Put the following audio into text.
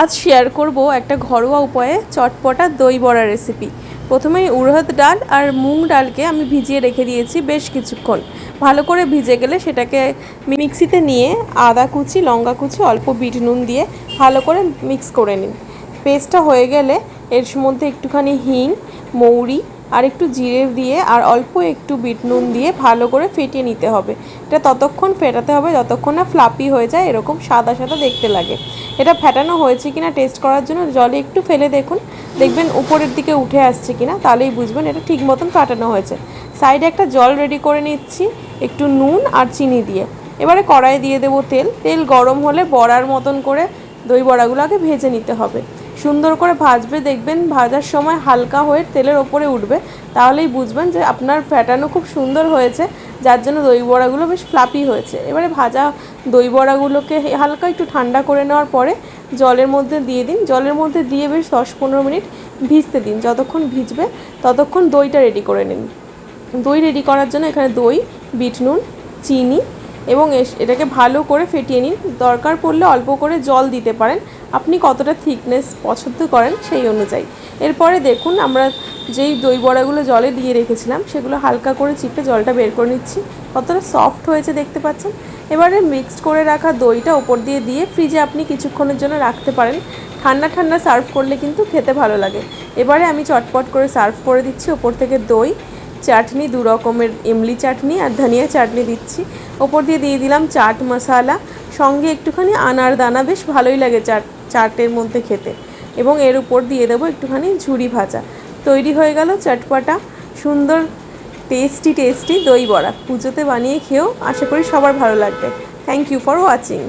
আজ শেয়ার করব একটা ঘরোয়া উপায়ে চটপটা দই বড়া রেসিপি প্রথমে উড়হদ ডাল আর মুগ ডালকে আমি ভিজিয়ে রেখে দিয়েছি বেশ কিছুক্ষণ। ভালো করে ভিজে গেলে সেটাকে মিক্সিতে নিয়ে আদা কুচি, লঙ্কা কুচি, অল্প বিট নুন দিয়ে ভালো করে মিক্স করে নিন। পেস্টটা হয়ে গেলে এর মধ্যে একটুখানি হিং, মৌরি আর একটু জিরে দিয়ে আর অল্প একটু বিট নুন দিয়ে ভালো করে ফেটিয়ে নিতে হবে। এটা ততক্ষণ ফেটাতে হবে যতক্ষণ না ফ্লাপি হয়ে যায়, এরকম সাদা সাদা দেখতে লাগে। এটা ফেটানো হয়েছে কিনা টেস্ট করার জন্য জলে একটু ফেলে দেখুন। দেখবেন উপরের দিকে উঠে আসছে কিনা, তাহলেই বুঝবেন এটা ঠিক মতন ফাটানো হয়েছে। সাইডে একটা জল রেডি করে নিচ্ছি, একটু নুন আর চিনি দিয়ে। এবারে কড়াই দিয়ে দেবো তেল। তেল গরম হলে বড়ার মতন করে দই বড়াগুলোকে ভেজে নিতে হবে। সুন্দর করে ভাজবে, দেখবেন ভাজার সময় হালকা হয়ে তেলের ওপরে উঠবে, তাহলেই বুঝবেন যে আপনার ফ্যাটানো খুব সুন্দর হয়েছে, যার জন্য দই বড়াগুলো বেশ ফ্লাপি হয়েছে। এবারে ভাজা দই বড়াগুলোকে হালকা একটু ঠান্ডা করে নেওয়ার পরে জলের মধ্যে দিয়ে দিন। জলের মধ্যে দিয়ে বেশ দশ পনেরো মিনিট ভিজতে দিন। যতক্ষণ ভিজবে, ততক্ষণ দইটা রেডি করে নিন। দই রেডি করার জন্য এখানে দই, বিট নুন, চিনি এবং এটাকে ভালো করে ফেটিয়ে নিন। দরকার পড়লে অল্প করে জল দিতে পারেন। আপনি কতটা থিকনেস পছন্দ করেন সেই অনুযায়ী। এরপরে দেখুন, আমরা যেই দই বড়াগুলো জলে দিয়ে রেখেছিলাম, সেগুলো হালকা করে চিপে জলটা বের করে নিচ্ছি। কতটা সফট হয়েছে দেখতে পাচ্ছেন? এবারে মিক্সড করে রাখা দইটা ওপর দিয়ে দিয়ে ফ্রিজে আপনি কিছুক্ষণের জন্য রাখতে পারেন। ঠান্ডা ঠান্ডা সার্ভ করলে কিন্তু খেতে ভালো লাগে। এবারে আমি চটপট করে সার্ভ করে দিচ্ছি ওপর থেকে দই। চাটনি, দু রকমের ইমলি চাটনি আর ধনিয়া চাটনি দিচ্ছি। ওপর দিয়ে দিয়ে দিলাম চাট মশলা। সঙ্গে একটুখানি আনার দানা, বেশ ভালোই লাগে চাট, চাটের মধ্যে খেতে। এবং এর উপর দিয়ে দেবো একটুখানি ঝুড়ি ভাজা। তৈরি হয়ে গেল চটপটা। সুন্দর টেস্টি টেস্টি দই বড়া। পুজোতে বানিয়ে খেয়েও আশা করি সবার ভালো লাগবে। Thank you for watching